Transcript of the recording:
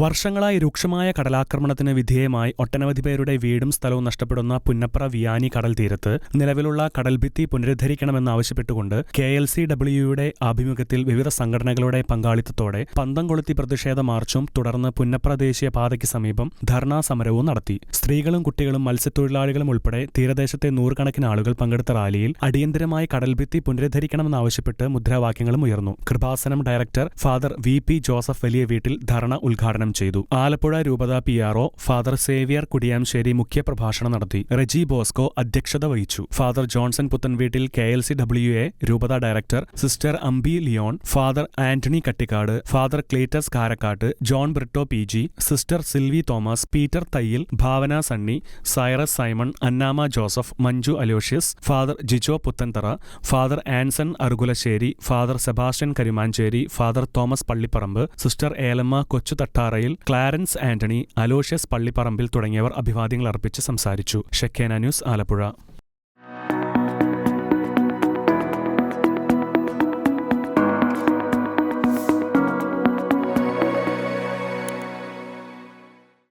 വർഷങ്ങളായി രൂക്ഷമായ കടലാക്രമണത്തിന് വിധേയമായി ഒട്ടനവധി പേരുടെ വീടും സ്ഥലവും നഷ്ടപ്പെടുന്ന പുന്നപ്ര വിയാനി കടൽ തീരത്ത് നിലവിലുള്ള കടൽഭിത്തി പുനരുദ്ധരിക്കണമെന്നാവശ്യപ്പെട്ടുകൊണ്ട് കെ എൽ സി ഡബ്ല്യുയുടെ ആഭിമുഖ്യത്തിൽ വിവിധ സംഘടനകളുടെ പങ്കാളിത്തത്തോടെ പന്തം കൊളുത്തി പ്രതിഷേധ മാർച്ചും തുടർന്ന് പുന്നപ്ര ദേശീയ പാതയ്ക്ക് സമീപം ധർണാ സമരവും നടത്തി. സ്ത്രീകളും കുട്ടികളും മത്സ്യത്തൊഴിലാളികളും ഉൾപ്പെടെ തീരദേശത്തെ നൂറുകണക്കിന് ആളുകൾ പങ്കെടുത്ത റാലിയിൽ അടിയന്തരമായി കടൽഭിത്തി പുനരുദ്ധരിക്കണമെന്നാവശ്യപ്പെട്ട് മുദ്രാവാക്യങ്ങളും ഉയർന്നു. Kripasanam director father V P Joseph Valiya Veettil dharna ഉദ്ഘാടനം ചെയ്തു. ആലപ്പുഴ രൂപത P RO father Xavier Kudiyamssery മുഖ്യപ്രഭാഷണം നടത്തി. റെജി ബോസ്കോ അധ്യക്ഷത വഹിച്ചു. Father Johnson Puthenveettil K L C W A രൂപത director sister Ambi Leon father Antony Kattikkad father Cletus Karakkattu John Britto P G sister Silvy Thomas Peter Thayyil Bhavana Sunny Cyrus Simon Annamma Joseph Manju Aloysius father Jijo Puthenthara father Anson Arukulassery father Sebastian Karimancheri father Thomas Pallipparambu sister Elamma Kochuthattarayil Clarence Antony Aloysius Pallipparambil തുടങ്ങിയവർ അഭിവാദ്യങ്ങൾ അർപ്പിച്ച് സംസാരിച്ചു. Shekinah news Alappuzha.